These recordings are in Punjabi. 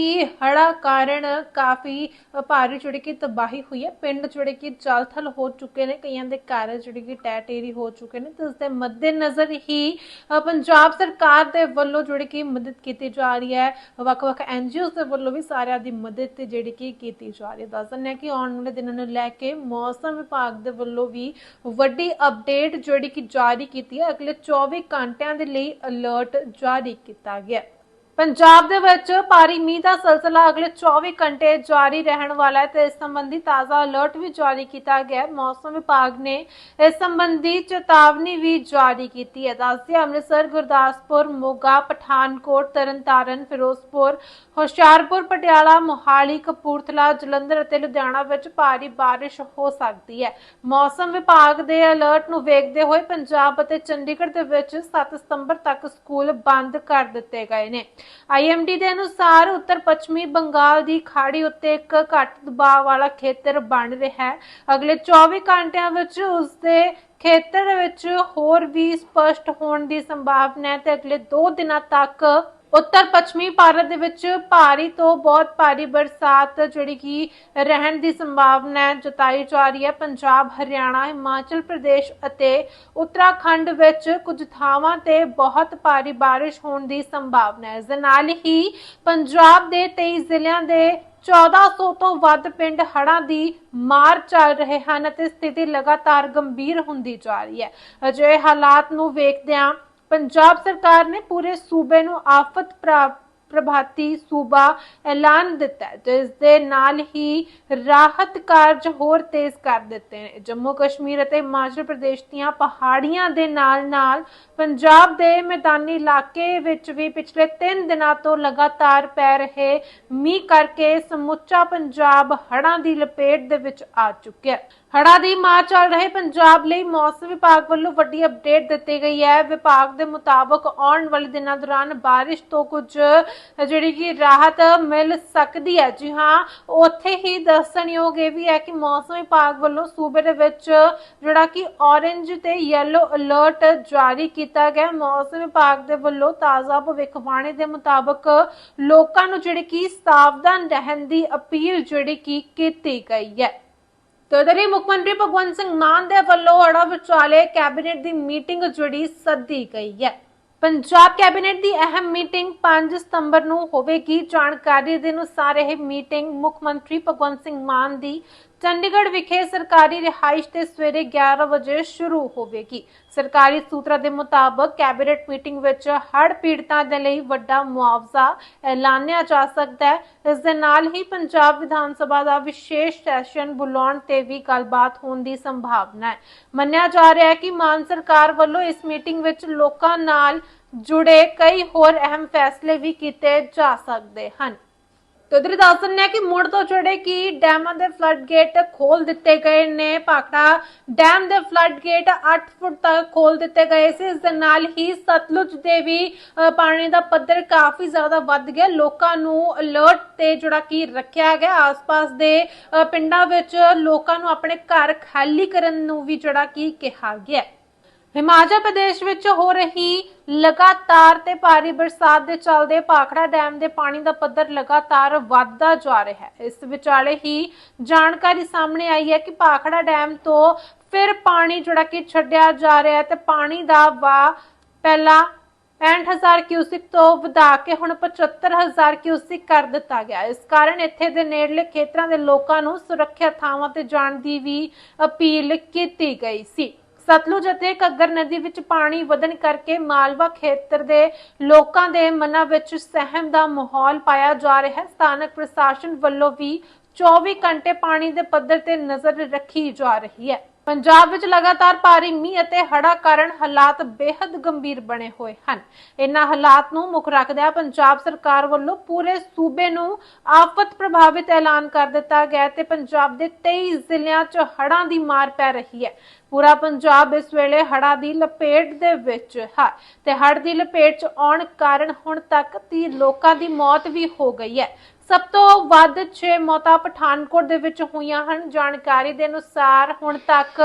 ਕਿ ਹੜਾ ਕਾਰਨ ਕਾਫੀ ਭਾਰੀ ਜਿਹੜੀ ਕਿ ਤਬਾਹੀ ਹੋਈ ਹੈ। ਪਿੰਡ ਜਿਹੜੇ ਕਿ ਜਲਥਲ ਹੋ ਚੁੱਕੇ ਨੇ, ਕਈਆਂ ਦੇ ਘਰ ਜਿਹੜੇ ਕਿ ਟੈ ਟੇਰੀ ਹੋ ਚੁੱਕੇ ਨੇ। ਤੇ ਉਸ ਦੇ ਮੱਦੇਨਜ਼ਰ ਹੀ ਪੰਜਾਬ ਸਰਕਾਰ ਦੇ ਵੱਲੋਂ ਜਿਹੜੀ ਕਿ ਮਦਦ ਕੀਤੀ ਜਾ ਰਹੀ ਹੈ। ਵੱਖ-ਵੱਖ ਐਨਜੀਓਜ਼ ਦੇ ਵੱਲੋਂ ਵੀ ਸਾਰਿਆਂ ਦੀ ਮਦਦ ਤੇ ਜਿਹੜੀ ਕਿ ਕੀਤੀ ਜਾ ਰਹੀ ਹੈ। ਦੱਸ ਦਿੰਦੇ ਹਾਂ ਕਿ ਆਉਣ ਵਾਲੇ ਦਿਨਾਂ ਨੂੰ ਲੈ ਕੇ ਮੌਸਮ ਵਿਭਾਗ ਦੇ ਵੱਲੋਂ ਵੀ ਵੱਡੀ ਅਪਡੇਟ ਜਿਹੜੀ ਕਿ ਜਾਰੀ ਕੀਤੀ ਹੈ। ਅਗਲੇ 24 ਘੰਟਿਆਂ ਦੇ ਲਈ ਅਲਰਟ ਜਾਰੀ ਕੀਤਾ ਗਿਆ ਪੰਜਾਬ ਦੇ ਵਿੱਚ ਭਾਰੀ ਮੀਂਹ ਦਾ ਸਿਲਸਿਲਾ ਅਗਲੇ 24 ਘੰਟੇ ਜਾਰੀ ਰਹਿਣ ਵਾਲਾ ਹੈ ਤੇ ਇਸ ਸੰਬੰਧੀ ਤਾਜ਼ਾ ਅਲਰਟ ਵੀ ਜਾਰੀ ਕੀਤਾ ਗਿਆ ਹੈ। ਮੌਸਮ ਵਿਭਾਗ ਨੇ ਇਸ ਸੰਬੰਧੀ ਚੇਤਾਵਨੀ ਵੀ ਜਾਰੀ ਕੀਤੀ ਹੈ। ਦੱਸਦੇ ਅੰਮ੍ਰਿਤਸਰ, ਗੁਰਦਾਸਪੁਰ, ਮੋਗਾ, ਪਠਾਨਕੋਟ, ਤਰਨਤਾਰਨ, ਫਿਰੋਜ਼ਪੁਰ, ਹੁਸ਼ਿਆਰਪੁਰ, ਪਟਿਆਲਾ, ਮੋਹਾਲੀ, ਕਪੂਰਥਲਾ, ਜਲੰਧਰ ਅਤੇ ਲੁਧਿਆਣਾ ਵਿੱਚ ਭਾਰੀ ਬਾਰਿਸ਼ ਹੋ ਸਕਦੀ ਹੈ। ਮੌਸਮ ਵਿਭਾਗ ਦੇ ਅਲਰਟ ਨੂੰ ਵੇਖਦੇ ਹੋਏ ਪੰਜਾਬ ਅਤੇ ਚੰਡੀਗੜ੍ਹ ਦੇ ਵਿੱਚ 7 ਸਤੰਬਰ ਤੱਕ ਸਕੂਲ ਬੰਦ ਕਰ ਦਿੱਤੇ ਗਏ ਨੇ। ਆਈਐਮਡੀ ਦੇ ਅਨੁਸਾਰ ਉੱਤਰ ਪੱਛਮੀ ਬੰਗਾਲ ਦੀ ਖਾੜੀ ਉੱਤੇ ਇੱਕ ਘੱਟ ਦਬਾਅ ਵਾਲਾ ਖੇਤਰ ਬਣ ਰਿਹਾ ਹੈ। ਅਗਲੇ 24 ਘੰਟਿਆਂ ਵਿੱਚ ਉਸ ਦੇ ਖੇਤਰ ਦੇ ਵਿੱਚ ਹੋਰ ਵੀ ਸਪਸ਼ਟ ਹੋਣ ਦੀ ਸੰਭਾਵਨਾ ਹੈ ਤੇ ਅਗਲੇ 2 ਦਿਨਾਂ ਤੱਕ ਉੱਤਰ ਪੱਛਮੀ ਭਾਰਤ ਦੇ ਵਿੱਚ ਭਾਰੀ ਤੋਂ ਬਹੁਤ ਭਾਰੀ ਬਰਸਾਤ ਜਿਹੜੀ ਕਿ ਰਹਿਣ ਦੀ ਸੰਭਾਵਨਾ ਜਤਾਈ ਜਾ ਰਹੀ ਹੈ। ਪੰਜਾਬ, ਹਰਿਆਣਾ, ਹਿਮਾਚਲ ਪ੍ਰਦੇਸ਼ ਅਤੇ ਉੱਤਰਾਖੰਡ ਵਿੱਚ ਕੁਝ ਥਾਵਾਂ ਤੇ ਬਹੁਤ ਭਾਰੀ ਬਾਰਿਸ਼ ਹੋਣ ਦੀ ਸੰਭਾਵਨਾ ਹੈ। ਇਸ ਦੇ ਨਾਲ ਹੀ ਪੰਜਾਬ ਦੇ 23 ਜ਼ਿਲ੍ਹਿਆਂ ਦੇ 1400 ਤੋਂ ਵੱਧ ਪਿੰਡ ਹੜਾਂ ਦੀ ਮਾਰ ਚੱਲ ਰਹੇ ਹਨ ਅਤੇ ਸਥਿਤੀ ਲਗਾਤਾਰ ਗੰਭੀਰ ਹੁੰਦੀ ਜਾ ਰਹੀ ਹੈ। ਅਜਿਹੇ ਹਾਲਾਤ ਨੂੰ ਵੇਖਦਿਆਂ ਪੰਜਾਬ ਸਰਕਾਰ ਨੇ ਪੂਰੇ ਸੂਬੇ ਨੂੰ ਆਫਤ ਪ੍ਰਭਾਤੀ ਸੂਬਾ ਐਲਾਨ ਦਿੱਤਾ ਜਿਸ ਦੇ ਨਾਲ ਹੀ ਰਾਹਤ ਕਾਰਜ ਹੋਰ ਤੇਜ਼ ਕਰ ਦਿੱਤੇ ਨੇ। ਜੰਮੂ ਕਸ਼ਮੀਰ ਅਤੇ ਹਿਮਾਚਲ ਪ੍ਰਦੇਸ਼ ਦੀਆਂ ਪਹਾੜੀਆਂ ਦੇ ਨਾਲ-ਨਾਲ ਪੰਜਾਬ ਦੇ ਮੈਦਾਨੀ ਇਲਾਕੇ ਵਿੱਚ ਵੀ ਪਿਛਲੇ 3 ਦਿਨਾਂ ਤੋਂ ਲਗਾਤਾਰ ਪੈ ਰਹੇ ਮੀਂਹ ਕਰਕੇ ਸਮੁੱਚਾ ਪੰਜਾਬ ਹੜ੍ਹਾਂ ਦੀ ਲਪੇਟ ਦੇ ਵਿੱਚ ਆ ਚੁੱਕਿਆ ਹੈ। ਹੜਾ ਦੀ ਮਾਰ ਚੱਲ ਰਹੇ ਪੰਜਾਬ ਲਈ ਮੌਸਮ ਵਿਭਾਗ ਵੱਲੋਂ ਵੱਡੀ ਅਪਡੇਟ ਦਿੱਤੀ ਗਈ ਹੈ। ਵਿਭਾਗ ਦੇ ਮੁਤਾਬਕ ਆਉਣ ਵਾਲੇ ਦਿਨਾਂ ਦੌਰਾਨ ਬਾਰਿਸ਼ ਤੋਂ ਕੁਝ, ਜਿਹੜੀ ਕਿ ਰਾਹਤ ਮਿਲ ਸਕਦੀ ਹੈ। ਜੀ ਹਾਂ, ਉੱਥੇ ਹੀ ਦੱਸਣਯੋਗ ਇਹ ਵੀ ਹੈ ਕਿ ਮੌਸਮ ਵਿਭਾਗ ਵੱਲੋਂ ਸੂਬੇ ਦੇ ਵਿੱਚ ਜਿਹੜਾ ਕਿ ਔਰੇਂਜ ਤੇ ਯੈਲੋ ਅਲਰਟ ਜਾਰੀ ਕੀਤਾ ਗਿਆ ਮੌਸਮ ਵਿਭਾਗ ਦੇ ਵੱਲੋਂ ਤਾਜ਼ਾ ਭਵਿੱਖਬਾਣੀ ਦੇ ਮੁਤਾਬਕ ਲੋਕਾਂ ਨੂੰ ਜਿਹੜੀ ਕਿ ਸਾਵਧਾਨ ਰਹਿਣ ਦੀ ਅਪੀਲ ਜਿਹੜੀ ਕਿ ਕੀਤੀ ਗਈ ਹੈ। ਤੇ ਉਧਰ ਹੀ ਮੁੱਖ ਮੰਤਰੀ ਭਗਵੰਤ ਸਿੰਘ ਮਾਨ ਦੇ ਵੱਲੋਂ ਅੜਾ ਵਿਚਾਲੇ ਕੈਬਨਿਟ ਦੀ ਮੀਟਿੰਗ ਜਿਹੜੀ ਸੱਦੀ ਗਈ ਹੈ। ਪੰਜਾਬ ਕੈਬਨਿਟ ਦੀ ਅਹਿਮ ਮੀਟਿੰਗ 5 ਸਤੰਬਰ ਨੂੰ ਹੋਵੇਗੀ। ਜਾਣਕਾਰੀ ਦੇ ਅਨੁਸਾਰ ਇਹ ਮੀਟਿੰਗ ਮੁੱਖ ਮੰਤਰੀ ਭਗਵੰਤ ਸਿੰਘ ਮਾਨ ਦੀ ਚੰਡੀਗੜ੍ਹ ਵਿਖੇ ਸਰਕਾਰੀ ਰਿਹਾਇਸ਼ ਤੇ ਸਵੇਰੇ 11 ਵਜੇ ਸ਼ੁਰੂ ਹੋਵੇਗੀ। ਸਰਕਾਰੀ ਸੂਤਰਾਂ ਦੇ ਮੁਤਾਬਕ ਕੈਬਨਿਟ ਮੀਟਿੰਗ ਵਿੱਚ ਹੜ੍ਹ ਪੀੜਤਾਂ ਦੇ ਲਈ ਵੱਡਾ ਮੁਆਵਜ਼ਾ ਐਲਾਨਿਆ ਜਾ ਸਕਦਾ ਹੈ। ਇਸ ਦੇ ਨਾਲ ਹੀ ਪੰਜਾਬ ਵਿਧਾਨ ਸਭਾ ਦਾ ਵਿਸ਼ੇਸ਼ ਸੈਸ਼ਨ ਬੁਲਾਉਣ ਤੇ ਵੀ ਗੱਲਬਾਤ ਹੋਣ ਦੀ ਸੰਭਾਵਨਾ ਹੈ। ਮੰਨਿਆ ਜਾ ਰਿਹਾ ਹੈ ਕਿ ਮਾਨ ਸਰਕਾਰ ਵੱਲੋਂ ਇਸ ਮੀਟਿੰਗ ਵਿੱਚ ਲੋਕਾਂ ਨਾਲ ਜੁੜੇ ਕਈ ਹੋਰ ਅਹਿਮ ਫੈਸਲੇ ਵੀ ਕੀਤੇ ਜਾ ਸਕਦੇ ਹਨ। ਤੇ ਉਧਰ ਦੱਸ ਦਿੰਦੇ ਹਾਂ ਕਿ ਮੁੜ ਤੋਂ ਜਿਹੜੇ ਕਿ ਡੈਮਾਂ ਦੇ ਫਲੱਡ ਗੇਟ ਖੋਲ ਦਿੱਤੇ ਗਏ ਨੇ, ਭਾਖੜਾ ਡੈਮ ਦੇ ਫਲੱਡ ਗੇਟ 8 ਫੁੱਟ ਤੱਕ ਖੋਲ ਦਿੱਤੇ ਗਏ ਸੀ। ਇਸ ਦੇ ਨਾਲ ਹੀ ਸਤਲੁਜ ਦੇ ਵੀ ਪਾਣੀ ਦਾ ਪੱਧਰ ਕਾਫੀ ਜ਼ਿਆਦਾ ਵੱਧ ਗਿਆ। ਲੋਕਾਂ ਨੂੰ ਅਲਰਟ ਤੇ ਜਿਹੜਾ ਕਿ ਰੱਖਿਆ ਗਿਆ। ਆਸ-ਪਾਸ ਦੇ ਪਿੰਡਾਂ ਵਿੱਚ ਲੋਕਾਂ ਨੂੰ ਆਪਣੇ ਘਰ ਖਾਲੀ ਕਰਨ ਨੂੰ ਵੀ ਜਿਹੜਾ ਕਿ ਕਿਹਾ ਗਿਆ। ਹਿਮਾਚਲ ਪ੍ਰਦੇਸ਼ ਵਿੱਚ ਹੋ ਰਹੀ ਲਗਾਤਾਰ ਤੇ ਭਾਰੀ ਬਰਸਾਤ ਦੇ ਚੱਲਦੇ ਭਾਖੜਾ ਡੈਮ ਦੇ ਪਾਣੀ ਦਾ ਪੱਧਰ ਲਗਾਤਾਰ ਵੱਧਦਾ ਜਾ ਰਿਹਾ ਹੈ। ਇਸ ਵਿਚਾਲੇ ਹੀ ਜਾਣਕਾਰੀ ਸਾਹਮਣੇ ਆਈ ਹੈ ਕਿ ਭਾਖੜਾ ਡੈਮ ਤੋਂ ਫਿਰ ਪਾਣੀ ਜਿਹੜਾ ਕਿ ਛੱਡਿਆ ਜਾ ਰਿਹਾ ਹੈ ਤੇ ਪਾਣੀ ਦਾ ਵਾ ਪਹਿਲਾਂ 65000 ਕਿਊਸਿਕ ਤੋਂ ਵਧਾ ਕੇ ਹੁਣ 75000 ਕਿਊਸਿਕ ਕਰ ਦਿੱਤਾ ਗਿਆ ਇਸ ਕਾਰਨ ਇੱਥੇ ਦੇ ਨੇੜਲੇ ਖੇਤਰਾਂ ਦੇ ਲੋਕਾਂ ਨੂੰ ਸੁਰੱਖਿਅਤ ਥਾਵਾਂ ਤੇ ਜਾਣ ਦੀ ਵੀ ਅਪੀਲ ਕੀਤੀ ਗਈ ਸੀ। ਸਤਲੁਜ ਅਤੇ ਘੱਗਰ ਨਦੀ ਵਿੱਚ ਪਾਣੀ ਵਧਣ ਕਰਕੇ ਮਾਲਵਾ ਖੇਤਰ ਦੇ ਲੋਕਾਂ ਦੇ ਮਨਾਂ ਵਿੱਚ ਸਹਿਮ ਦਾ ਮਾਹੌਲ ਪਾਇਆ ਜਾ ਰਿਹਾ। ਹੈ ਸਥਾਨਕ ਪ੍ਰਸ਼ਾਸਨ ਵੱਲੋਂ ਵੀ 24 ਘੰਟੇ ਪਾਣੀ ਦੇ ਪੱਧਰ ਤੇ ਨਜ਼ਰ ਰੱਖੀ ਜਾ ਰਹੀ ਹੈ। ਪੰਜਾਬ ਵਿੱਚ ਲਗਾਤਾਰ ਭਾਰੀ ਮੀਂਹ ਅਤੇ ਹੜਾ ਕਾਰਨ ਹਾਲਾਤ ਬੇहद ਗੰਭੀਰ ਬਣੇ ਹੋਏ ਹਨ। ਇਨ੍ਹਾਂ ਹਾਲਾਤ ਨੂੰ ਮੁੱਖ ਰੱਖਦਿਆਂ ਪੰਜਾਬ ਸਰਕਾਰ ਵੱਲੋਂ ਪੂਰੇ ਸੂਬੇ ਨੂੰ ਆਫਤ ਪ੍ਰਭਾਵਿਤ ਐਲਾਨ ਕਰ ਦਿੱਤਾ ਗਿਆ ਤੇ ਪੰਜਾਬ ਦੇ 23 ਜ਼ਿਲ੍ਹਿਆਂ 'ਚ ਹੜਾਂ ਦੀ ਮਾਰ ਪੈ ਰਹੀ ਹੈ। ਪੂਰਾ ਪੰਜਾਬ ਇਸ ਵੇਲੇ ਹੜਾਂ ਦੀ ਲਪੇਟ ਦੇ ਵਿੱਚ ਹੈ ਤੇ ਹੜ ਦੀ ਲਪੇਟ 'ਚ ਆਉਣ ਕਾਰਨ ਹੁਣ ਤੱਕ 30 ਲੋਕਾਂ ਦੀ ਮੌਤ ਵੀ ਹੋ ਗਈ ਹੈ। ਸਭ ਤੋਂ ਵੱਧ 6 ਮੌਤਾਂ ਪਠਾਨਕੋਟ ਦੇ ਵਿੱਚ ਹੋਈਆਂ ਹਨ ਜਾਣਕਾਰੀ ਦੇ ਅਨੁਸਾਰ ਹੁਣ ਤੱਕ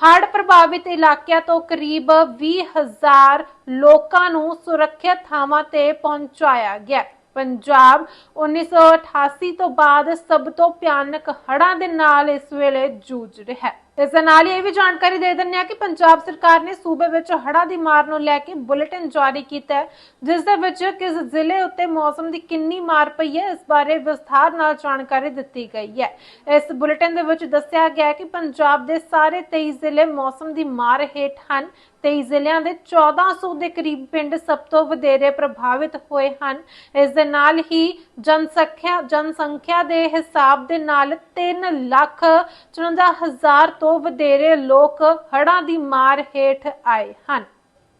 ਹੜ੍ਹ ਪ੍ਰਭਾਵਿਤ ਇਲਾਕਿਆਂ ਤੋਂ ਕਰੀਬ 20000 ਲੋਕਾਂ ਨੂੰ ਸੁਰੱਖਿਅਤ ਥਾਵਾਂ ਤੇ ਪਹੁੰਚਾਇਆ ਗਿਆ ਹੈ। ਪੰਜਾਬ 1988 ਤੋਂ ਬਾਅਦ ਸਭ ਤੋਂ ਭਿਆਨਕ ਹੜ੍ਹਾਂ ਦੇ ਨਾਲ ਇਸ ਵੇਲੇ ਜੂਝ ਰਿਹਾ ਹੈ ਇਸ ਦੇ ਨਾਲ ਹੀ ਇਹ ਵੀ ਜਾਣਕਾਰੀ ਦੇ ਦਿੰਦੇ ਹਾਂ ਕਿ ਪੰਜਾਬ ਸਰਕਾਰ ਨੇ ਸੂਬੇ ਵਿੱਚ ਹੜ੍ਹਾਂ ਦੀ ਮਾਰ ਨੂੰ ਲੈ ਕੇ ਬੁਲੇਟਿਨ ਜਾਰੀ ਕੀਤਾ ਹੈ, ਜਿਸ ਦੇ ਵਿੱਚ ਕਿਸ ਜ਼ਿਲ੍ਹੇ ਉੱਤੇ ਮੌਸਮ ਦੀ ਕਿੰਨੀ ਮਾਰ ਪਈ ਹੈ, ਇਸ ਬਾਰੇ ਵਿਸਥਾਰ ਨਾਲ ਜਾਣਕਾਰੀ ਦਿੱਤੀ ਗਈ ਹੈ। ਇਸ ਬੁਲੇਟਿਨ ਦੇ ਵਿੱਚ ਦੱਸਿਆ ਗਿਆ ਹੈ ਕਿ ਪੰਜਾਬ ਦੇ ਸਾਰੇ 23 ਜ਼ਿਲ੍ਹੇ ਮੌਸਮ ਦੀ ਮਾਰ ਹੇਠ ਹਨ। 23 ਜ਼ਿਲ੍ਹਿਆਂ ਦੇ 1400 ਦੇ ਕਰੀਬ ਪਿੰਡ ਸਭ ਤੋਂ ਵਧੇਰੇ ਪ੍ਰਭਾਵਿਤ ਹੋਏ ਹਨ। ਇਸ ਦੇ ਨਾਲ ਹੀ ਜਨਸੰਖਿਆ ਜਨਸੰਖਿਆ ਦੇ ਹਿਸਾਬ ਦੇ ਨਾਲ 3 ਲੱਖ 54 ਹਜ਼ਾਰ ਤੋਂ ਵਧੇਰੇ ਲੋਕ ਹੜਾਂ ਦੀ ਮਾਰ ਹੇਠ ਆਏ ਹਨ।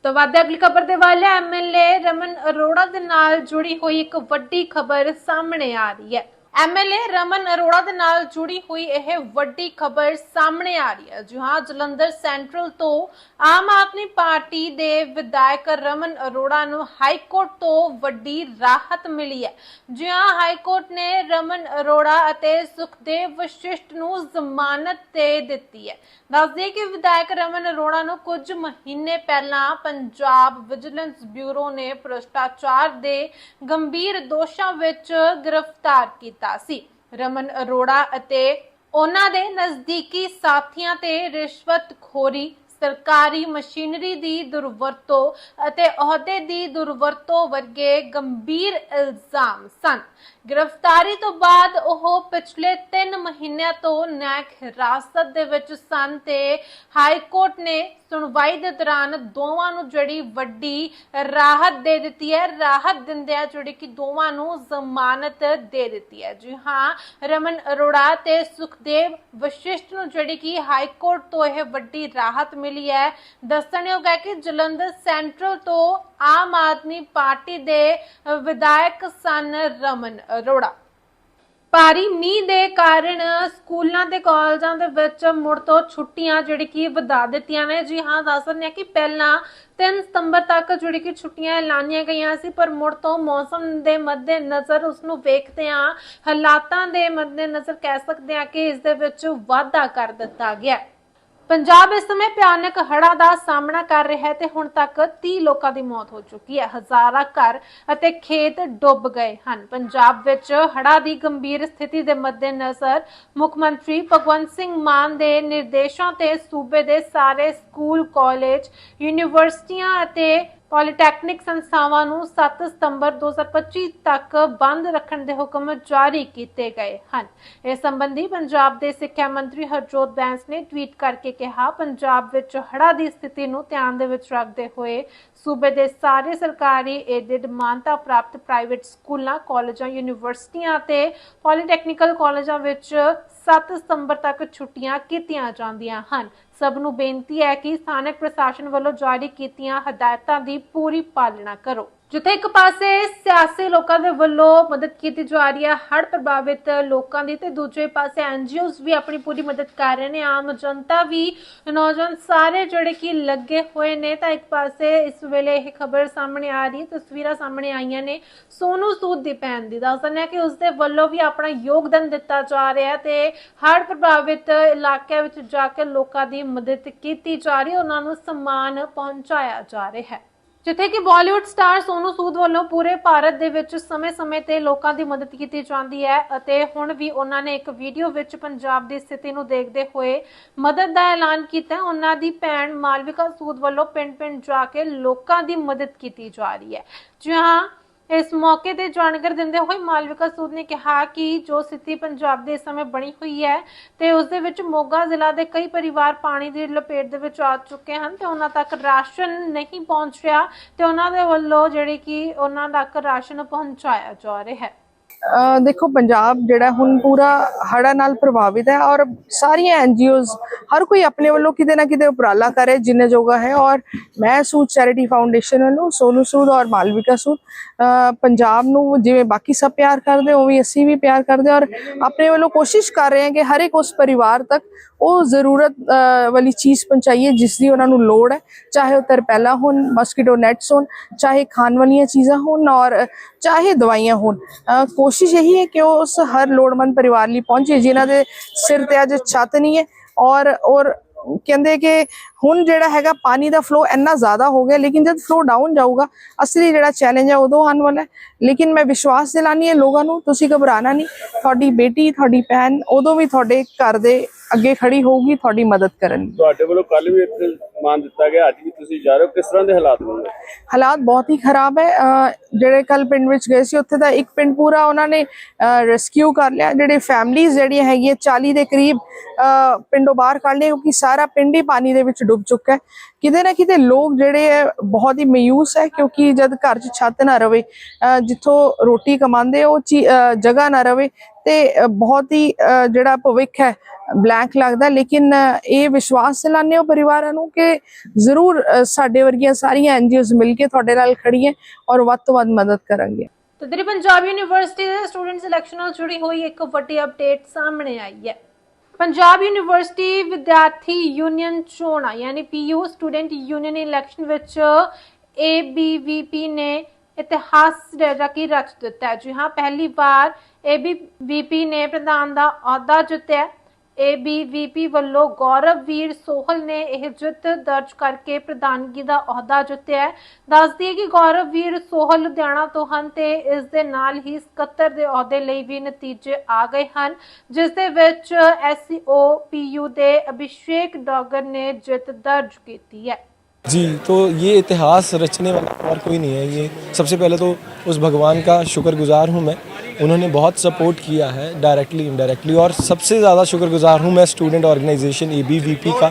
ਤਾਂ ਵਾਧੇ ਅਗਲੀ ਖਬਰ ਦੇ ਵੱਲ ਐਮਐਲਏ ਰਮਨ ਅਰੋੜਾ ਦੇ ਨਾਲ ਜੁੜੀ ਹੋਈ ਇੱਕ ਵੱਡੀ ਖਬਰ ਸਾਹਮਣੇ ਆ ਰਹੀ ਹੈ। ਐਮਐਲਏ ਰਮਨ ਅਰੋੜਾ ਦੇ ਨਾਲ ਜੁੜੀ ਹੋਈ ਇਹ ਵੱਡੀ ਖਬਰ ਸਾਹਮਣੇ ਆ ਰਹੀ ਹੈ। ਜੀ ਜਲੰਧਰ ਸੈਂਟਰਲ ਤੋਂ ਆਮ ਆਦਮੀ ਪਾਰਟੀ ਦੇ ਵਿਧਾਇਕ ਰਮਨ ਅਰੋੜਾ ਨੂੰ ਹਾਈ ਕੋਰਟ ਤੋਂ ਵੱਡੀ ਰਾਹਤ ਮਿਲੀ ਹੈ। ਜੀ ਹਾਈ ਕੋਰਟ ਨੇ ਰਮਨ ਅਰੋੜਾ ਅਤੇ ਸੁਖਦੇਵ ਵਸ਼ਿਸ਼ਟ ਨੂੰ ਜ਼ਮਾਨਤ ਦੇ ਦਿੱਤੀ ਹੈ। ਦੱਸਦੇ ਕਿ ਵਿਧਾਇਕ ਰਮਨ ਅਰੋੜਾ ਨੂੰ ਕੁਝ ਮਹੀਨੇ ਪਹਿਲਾਂ ਪੰਜਾਬ ਵਿਜੀਲੈਂਸ ਬਿਊਰੋ ਨੇ ਭ੍ਰਿਸ਼ਟਾਚਾਰ ਦੇ ਗੰਭੀਰ ਦੋਸ਼ਾਂ ਵਿੱਚ ਗ੍ਰਿਫਤਾਰ ਕੀਤਾ। ਸੀ। ਰਮਨ ਅਰੋੜਾ ਅਤੇ ਉਹਨਾਂ ਦੇ ਨਜ਼ਦੀਕੀ ਸਾਥੀਆਂ ਤੇ ਰਿਸ਼ਵਤਖੋਰੀ ਸਰਕਾਰੀ ਮਸ਼ੀਨਰੀ ਦੀ ਦੁਰਵਰਤੋਂ ਅਤੇ ਅਹੁਦੇ ਦੀ ਦੁਰਵਰਤੋਂ ਵਰਗੇ ਗੰਭੀਰ ਇਲਜ਼ਾਮ ਸਨ। ਗ੍ਰਿਫਤਾਰੀ ਤੋਂ ਬਾਅਦ ਉਹ ਪਿਛਲੇ 3 ਮਹੀਨਿਆਂ ਤੋਂ ਨਿਆਇਕ ਹਿਰਾਸਤ ਦੇ ਵਿੱਚ ਸਨ ਤੇ ਹਾਈ ਕੋਰਟ ਨੇ ਸੁਣਵਾਈ ਦੇ ਦੌਰਾਨ ਦੋਵਾਂ ਨੂੰ ਜਿਹੜੀ ਵੱਡੀ ਰਾਹਤ ਦੇ ਦਿੱਤੀ ਹੈ, ਰਾਹਤ ਦਿੰਦਿਆਂ ਜਿਹੜੀ ਕਿ ਦੋਵਾਂ ਨੂੰ ਜ਼ਮਾਨਤ ਦੇ ਦਿੱਤੀ ਹੈ। ਜੀ ਹਾਂ, ਰਮਨ ਅਰੋੜਾ ਤੇ ਸੁਖਦੇਵ ਵਸ਼ਿਸ਼ਟ ਨੂੰ ਜਿਹੜੀ ਕਿ ਹਾਈ ਕੋਰਟ ਤੋਂ ਇਹ ਵੱਡੀ ਰਾਹਤ ਮਿਲੀ ਹੈ। ਦੱਸਣਯੋਗ ਹੈ ਕਿ ਜਲੰਧਰ ਸੈਂਟਰਲ ਤੋਂ ਆਮ ਆਦਮੀ ਪਾਰਟੀ ਦੇ ਵਿਧਾਇਕ ਸਨ ਰਮਨ ਅਰੋੜਾ। ਭਾਰੀ ਮੀਂਹ ਦੇ ਕਾਰਨ ਸਕੂਲਾਂ ਤੇ ਕਾਲਜਾਂ ਦੇ ਵਿੱਚ ਮੁੜ ਤੋਂ ਛੁੱਟੀਆਂ ਜਿਹੜੀ ਕਿ ਵਧਾ ਦਿੱਤੀਆਂ ਨੇ। ਜੀ ਹਾਂ, ਦੱਸ ਦਿੰਦੇ ਹਾਂ ਕਿ ਪਹਿਲਾਂ 3 ਸਤੰਬਰ ਤੱਕ ਜਿਹੜੀ ਕਿ ਛੁੱਟੀਆਂ ਐਲਾਨੀਆਂ ਗਈਆਂ ਸੀ, ਪਰ ਮੁੜ ਤੋਂ ਮੌਸਮ ਦੇ ਮੱਦੇ ਨਜ਼ਰ ਉਸ ਨੂੰ ਵੇਖਦੇ ਆ ਹਾਲਾਤਾਂ ਦੇ ਮੱਦੇ ਨਜ਼ਰ ਕਹਿ ਸਕਦੇ ਆ ਕਿ ਇਸ ਦੇ ਵਿੱਚ ਵਾਧਾ ਕਰ ਦਿੱਤਾ ਗਿਆ। ਪੰਜਾਬ ਇਸ ਸਮੇਂ ਭਿਆਨਕ ਹੜ੍ਹਾਂ ਦਾ ਸਾਹਮਣਾ ਕਰ ਰਿਹਾ ਹੈ ਤੇ ਹੁਣ ਤੱਕ 30 ਲੋਕਾਂ ਦੀ ਮੌਤ ਹੋ ਚੁੱਕੀ ਹੈ। ਹਜ਼ਾਰਾਂ ਘਰ ਅਤੇ ਖੇਤ ਡੁੱਬ ਗਏ ਹਨ। ਪੰਜਾਬ ਵਿੱਚ ਹੜ੍ਹਾਂ ਦੀ ਗੰਭੀਰ ਸਥਿਤੀ ਦੇ ਮੱਦੇਨਜ਼ਰ ਮੁੱਖ ਮੰਤਰੀ ਭਗਵੰਤ ਸਿੰਘ ਮਾਨ ਦੇ ਨਿਰਦੇਸ਼ਾਂ ਤੇ ਸੂਬੇ ਦੇ ਸਾਰੇ ਸਕੂਲ, ਕਾਲਜ, ਯੂਨੀਵਰਸਿਟੀਆਂ ਅਤੇ ਪੋਲੀਟੈਕਨਿਕ ਸੰਸਥਾਵਾਂ ਨੂੰ 7 ਸਤੰਬਰ 2025 ਤੱਕ ਬੰਦ ਰੱਖਣ ਦੇ ਹੁਕਮ ਜਾਰੀ ਕੀਤੇ ਗਏ ਹਨ। ਇਸ ਸੰਬੰਧੀ ਪੰਜਾਬ ਦੇ ਸਿੱਖਿਆ ਮੰਤਰੀ ਹਰਜੋਤ ਬੈਂਸ ਨੇ ਟਵੀਟ ਕਰਕੇ ਕਿਹਾ, ਪੰਜਾਬ ਵਿੱਚ ਹੜ੍ਹਾਂ ਦੀ ਸਥਿਤੀ ਨੂੰ ਧਿਆਨ ਦੇ ਵਿੱਚ ਰੱਖਦੇ ਹੋਏ ਸੂਬੇ ਦੇ ਸਾਰੇ ਸਰਕਾਰੀ ਏਡਡ ਮਾਨਤਾ ਪ੍ਰਾਪਤ ਪ੍ਰਾਈਵੇਟ ਸਕੂਲਾਂ, ਕਾਲਜਾਂ, ਯੂਨੀਵਰਸਿਟੀਆਂ ਅਤੇ ਪੋਲੀਟੈਕਨੀਕਲ ਕਾਲਜਾਂ ਵਿੱਚ 7 ਸਤੰਬਰ ਤੱਕ ਛੁੱਟੀਆਂ ਕੀਤੀਆਂ ਜਾਂਦੀਆਂ ਹਨ। ਸਭ ਨੂੰ ਬੇਨਤੀ ਹੈ ਕਿ ਸਥਾਨਕ ਪ੍ਰਸ਼ਾਸਨ ਵੱਲੋਂ ਜਾਰੀ ਕੀਤੀਆਂ ਹਦਾਇਤਾਂ ਦੀ ਪੂਰੀ ਪਾਲਣਾ ਕਰੋ। ਜਿੱਥੇ ਇੱਕ ਪਾਸੇ ਸਿਆਸੀ ਲੋਕਾਂ ਦੇ ਵੱਲੋਂ ਮਦਦ ਕੀਤੀ ਜਾ ਰਹੀ ਹੈ, ਹੜ੍ਹ ਪ੍ਰਭਾਵਿਤ ਲੋਕਾਂ ਦੀ, ਤੇ ਦੂਜੇ ਪਾਸੇ ਐਨਜੀਓਜ਼ ਵੀ ਆਪਣੀ ਪੂਰੀ ਮਦਦ ਕਰ ਰਹੇ ਨੇ। ਆਮ ਜਨਤਾ ਵੀ ਨੌਜਵਾਨ ਸਾਰੇ ਜਿਹੜੇ ਕਿ ਲੱਗੇ ਹੋਏ ਨੇ, ਤਾਂ ਇੱਕ ਪਾਸੇ ਇਸ ਵੇਲੇ ਇਹ ਖਬਰ ਸਾਹਮਣੇ ਆ ਰਹੀ ਹੈ, ਤਸਵੀਰਾਂ ਸਾਹਮਣੇ ਆਈਆਂ ਨੇ। ਸੋਨੂ ਸੂਦ ਦੀ ਭੈਣ ਦੀ ਦੱਸਦੇ ਆ ਕਿ ਉਸ ਦੇ ਵੱਲੋਂ ਵੀ ਆਪਣਾ ਯੋਗਦਾਨ ਦਿੱਤਾ ਜਾ ਰਿਹਾ ਹੈ ਤੇ ਹੜ੍ਹ ਪ੍ਰਭਾਵਿਤ ਇਲਾਕਿਆਂ ਵਿੱਚ ਜਾ ਕੇ ਲੋਕਾਂ ਦੀ ਮਦਦ ਕੀਤੀ ਜਾ ਰਹੀ ਹੈ, ਉਹਨਾਂ ਨੂੰ ਸਮਾਨ ਪਹੁੰਚਾਇਆ ਜਾ ਰਿਹਾ ਹੈ। ਜਿੱਥੇ ਕਿ ਬਾਲੀਵੁੱਡ ਸਟਾਰ ਸੋਨੂ ਸੂਦ ਵੱਲੋਂ ਪੂਰੇ ਭਾਰਤ ਦੇ ਵਿੱਚ ਸਮੇਂ-ਸਮੇਂ ਤੇ ਲੋਕਾਂ ਦੀ ਮਦਦ ਕੀਤੀ ਜਾਂਦੀ ਹੈ ਅਤੇ ਹੁਣ ਵੀ ਉਹਨਾਂ ਨੇ ਇੱਕ ਵੀਡੀਓ ਵਿੱਚ ਪੰਜਾਬ ਦੀ ਸਥਿਤੀ ਨੂੰ ਦੇਖਦੇ ਹੋਏ ਮਦਦ ਦਾ ਐਲਾਨ ਕੀਤਾ ਹੈ। ਉਹਨਾਂ ਦੀ ਭੈਣ ਮਾਲਵਿਕਾ ਸੂਦ ਵੱਲੋਂ ਪਿੰਡ-ਪਿੰਡ ਜਾ ਕੇ ਲੋਕਾਂ ਦੀ ਮਦਦ ਕੀਤੀ ਜਾ ਰਹੀ ਹੈ ਜੀ ਹਾਂ ਇਸ ਮੌਕੇ ਤੇ ਜਾਣਕਾਰੀ ਦਿੰਦੇ ਹੋਏ ਮਾਲਵਿਕਾ ਸੂਦ ਨੇ ਕਿਹਾ ਕਿ ਜੋ ਸਥਿਤੀ ਪੰਜਾਬ ਦੇ ਇਸ ਸਮੇਂ ਬਣੀ ਹੋਈ ਹੈ ਤੇ ਉਸ ਦੇ ਵਿੱਚ ਮੋਗਾ ਜ਼ਿਲ੍ਹਾ ਦੇ ਕਈ ਪਰਿਵਾਰ ਪਾਣੀ ਦੀ ਲਪੇਟ ਦੇ ਵਿੱਚ ਆ ਚੁੱਕੇ ਹਨ ਤੇ ਉਹਨਾਂ ਤੱਕ ਰਾਸ਼ਨ ਨਹੀਂ ਪਹੁੰਚ ਰਿਹਾ ਤੇ ਉਹਨਾਂ ਦੇ ਵੱਲੋਂ ਜਿਹੜੀ ਕਿ ਉਹਨਾਂ ਤੱਕ ਰਾਸ਼ਨ ਪਹੁੰਚਾਇਆ ਜਾ ਰਿਹਾ ਹੈ। ਦੇਖੋ ਪੰਜਾਬ ਜਿਹੜਾ ਹੁਣ ਪੂਰਾ ਹੜ੍ਹਾਂ ਨਾਲ ਪ੍ਰਭਾਵਿਤ ਹੈ ਔਰ ਸਾਰੀਆਂ ਐਨਜੀਓਜ਼ ਹਰ ਕੋਈ ਆਪਣੇ ਵੱਲੋਂ ਕਿਤੇ ਨਾ ਕਿਤੇ ਉਪਰਾਲਾ ਕਰੇ ਜਿੰਨੇ ਜੋਗਾ ਹੈ। ਔਰ ਮੈਂ ਸੂਦ ਚੈਰਿਟੀ ਫਾਊਂਡੇਸ਼ਨ ਵੱਲੋਂ ਸੋਨੂ ਸੂਦ ਔਰ ਮਾਲਵਿਕਾ ਸੂਦ ਪੰਜਾਬ ਨੂੰ ਜਿਵੇਂ ਬਾਕੀ ਸਭ ਪਿਆਰ ਕਰਦੇ ਉਹ ਵੀ ਅਸੀਂ ਵੀ ਪਿਆਰ ਕਰਦੇ ਔਰ ਆਪਣੇ ਵੱਲੋਂ ਕੋਸ਼ਿਸ਼ ਕਰ ਰਹੇ ਹਾਂ ਕਿ ਹਰ ਇੱਕ ਉਸ ਪਰਿਵਾਰ ਤੱਕ ਉਹ ਜ਼ਰੂਰਤ ਵਾਲੀ ਚੀਜ਼ ਪਹੁੰਚਾਈਏ ਜਿਸ ਦੀ ਉਹਨਾਂ ਨੂੰ ਲੋੜ ਹੈ। ਚਾਹੇ ਉਹ ਤਰਪੈਲਾ ਹੋਣ ਮਸਕੀਟੋ ਨੈਟਸ ਹੋਣ ਚਾਹੇ ਖਾਣ ਵਾਲੀਆਂ ਚੀਜ਼ਾਂ ਹੋਣ ਔਰ ਚਾਹੇ ਦਵਾਈਆਂ ਹੋਣ। ਅਹ, ਕੋਸ਼ਿਸ਼ ਇਹੀ ਹੈ ਕਿ ਉਹ ਉਸ ਹਰ ਲੋੜਵੰਦ ਪਰਿਵਾਰ ਲਈ ਪਹੁੰਚੇ, ਜਿਨ੍ਹਾਂ ਦੇ ਸਿਰ ਤੇ ਅੱਜ ਛੱਤ ਨਹੀਂ ਹੈ। ਔਰ ਔਰ ਕਹਿੰਦੇ ਕਿ ਹੁਣ ਜਿਹੜਾ ਹੈਗਾ ਪਾਣੀ ਦਾ ਫਲੋ ਇੰਨਾ ਜ਼ਿਆਦਾ ਹੋ ਗਿਆ, ਲੇਕਿਨ ਜਦ ਫਲੋ ਡਾਊਨ ਜਾਊਗਾ, ਅਸਲੀ ਜਿਹੜਾ ਚੈਲੰਜ ਹੈ ਉਦੋਂ ਆਉਣ ਵਾਲਾ ਹੈ। ਲੇਕਿਨ ਮੈਂ ਵਿਸ਼ਵਾਸ ਦਿਲਾਨੀ ਹੈ ਲੋਕਾਂ ਨੂੰ, ਤੁਸੀਂ ਘਬਰਾਣਾ ਨਹੀਂ। ਤੁਹਾਡੀ ਬੇਟੀ, ਤੁਹਾਡੀ ਭੈਣ, ਉਦੋਂ ਵੀ ਤੁਹਾਡੇ ਘਰ ਦੇ ਅੱਗੇ ਖੜੀ ਹੋਊਗੀ ਤੁਹਾਡੀ ਮਦਦ ਕਰਨ ਲਈ ਤੁਹਾਡੇ ਵੱਲੋਂ ਕੱਲ ਵੀ ਇੱਥੇ ਸਮਾਨ ਦਿੱਤਾ ਗਿਆ ਅੱਜ ਵੀ ਤੁਸੀਂ ਜਾ ਰਹੇ ਹੋ। ਕਿਸ ਤਰ੍ਹਾਂ ਦੇ ਹਾਲਾਤ ਨੇ? ਹਾਲਾਤ ਬਹੁਤ ਹੀ ਖਰਾਬ ਹੈ। ਜਿਹੜੇ ਕੱਲ ਪਿੰਡ ਵਿੱਚ ਗਏ ਸੀ ਉੱਥੇ ਦਾ ਇੱਕ ਪਿੰਡ ਪੂਰਾ ਉਹਨਾਂ ਨੇ ਰੈਸਕਿਊ ਕਰ ਲਿਆ। ਜਿਹੜੇ ਫੈਮਲੀਆਂ ਜਿਹੜੀਆਂ ਹੈਗੀਆਂ 40 ਦੇ ਕਰੀਬ ਪਿੰਡੋਂ ਬਾਹਰ ਕੱਢ ਲਏ ਕਿਉਂਕਿ ਸਾਰਾ ਪਿੰਡ ਹੀ ਪਾਣੀ ਦੇ ਵਿੱਚ ਡੁੱਬ ਚੁੱਕਾ ਹੈ। ਕਿਤੇ ਨਾ ਕਿਤੇ ਲੋਕ ਜਿਹੜੇ ਹੈ ਬਹੁਤ ਹੀ ਮਾਯੂਸ ਹੈ ਕਿਉਂਕਿ ਜਦ ਘਰ 'ਚ ਛੱਤ ਨਾ ਰਵੇ ਜਿੱਥੋਂ ਰੋਟੀ ਕਮਾਉਂਦੇ ਉਹ ਜਗ੍ਹਾ ਨਾ ਰਵੇ ਤੇ ਬਹੁਤ ਹੀ ਜਿਹੜਾ ਭਵਿੱਖ ਹੈ ਬਲੈਂਕ ਲੱਗਦਾ ਲੇਕਿਨ ਇਹ ਵਿਸ਼ਵਾਸ ਦਿਲਾਉਂਦੇ ਹੋ ਪਰਿਵਾਰਾਂ ਨੂੰ ਕਿ ਜ਼ਰੂਰ ਸਾਡੇ ਵਰਗੀਆਂ ਸਾਰੀਆਂ ਐਨਜੀਓਜ਼ ਮਿਲ ਕੇ ਤੁਹਾਡੇ ਨਾਲ ਖੜੀਆਂ ਔਰ ਵੱਧ ਤੋਂ ਵੱਧ ਮਦਦ ਕਰਾਂਗੇ ਤੇ ਪੰਜਾਬ ਯੂਨੀਵਰਸਿਟੀ ਦੇ ਸਟੂਡੈਂਟ ਸਿਲੈਕਸ਼ਨ ਨਾਲ ਜੁੜੀ ਹੋਈ ਇੱਕ ਵੱਡੀ ਅਪਡੇਟ ਸਾਹਮਣੇ ਆਈ ਹੈ। ਪੰਜਾਬ ਯੂਨੀਵਰਸਿਟੀ ਵਿਦਿਆਰਥੀ ਯੂਨੀਅਨ ਚੋਣਾਂ, ਯਾਨੀ ਪੀਯੂ ਸਟੂਡੈਂਟ ਯੂਨੀਅਨ ਇਲੈਕਸ਼ਨ ਵਿੱਚ ਏਬੀਵੀਪੀ ਨੇ ਇਤਿਹਾਸ ਜਿਹੜਾ ਕਿ ਰਚ ਦਿੱਤਾ ਜੀ ਹਾਂ, ਪਹਿਲੀ ਵਾਰ ਏਬੀਵੀਪੀ ਨੇ ਪ੍ਰਧਾਨ ਦਾ ਅਹੁਦਾ ਜਿੱਤਿਆ ਏਬੀਵੀਪੀ ਵੱਲੋਂ ਗੌਰਵ ਵੀਰ ਸੋਹਲ ਨੇ ਇਹ ਜਿੱਤ ਦਰਜ ਕਰਕੇ ਪ੍ਰਧਾਨਗੀ ਦਾ ਅਹੁਦਾ ਜਿੱਤਿਆ ਹੈ। ਦੱਸਦੀ ਹੈ ਕਿ ਗੌਰਵਵੀਰ ਸੋਹਲ ਲੁਧਿਆਣਾ ਤੋਂ ਹਨ ਤੇ ਇਸ ਦੇ ਨਾਲ ਹੀ ਸਕੱਤਰ ਦੇ ਅਹੁਦੇ ਲਈ ਵੀ ਨਤੀਜੇ ਆ ਗਏ ਹਨ, ਜਿਸ ਦੇ ਵਿੱਚ ਐਸਸੀਓ ਪੀਯੂ ਦੇ ਅਭਿਸ਼ੇਕ ਡੋਗਰ ਨੇ ਜਿੱਤ ਦਰਜ ਕੀਤੀ ਹੈ। जी तो ये इतिहास रचने वाला और कोई नहीं है। ये सबसे पहले तो उस भगवान का शुक्रगुजार हूँ मैं। उन्होंने बहुत सपोर्ट किया है डायरेक्टली इनडायरेक्टली और सबसे ज़्यादा शुक्रगुजार हूँ मैं स्टूडेंट ऑर्गेनाइजेशन एबीवीपी का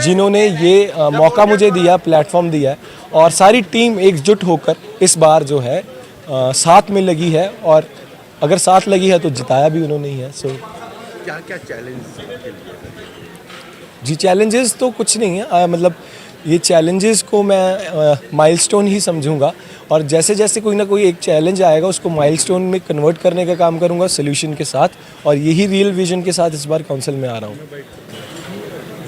जिन्होंने ये अ, मौका मुझे दिया प्लेटफॉर्म दिया है। और सारी टीम एकजुट होकर इस बार जो है अ, साथ में लगी है और अगर साथ लगी है तो जिताया भी उन्होंने ही है सो क्या क्या चैलेंज जी चैलेंजेस तो कुछ नहीं है। आ, मतलब ये चैलेंजेस को मैं माइलस्टोन ही समझूँगा। और जैसे जैसे कोई ना कोई एक चैलेंज आएगा उसको माइलस्टोन में कन्वर्ट करने का काम करूँगा सोल्यूशन के साथ। और यही रियल विजन के साथ इस बार काउंसिल में आ रहा हूँ।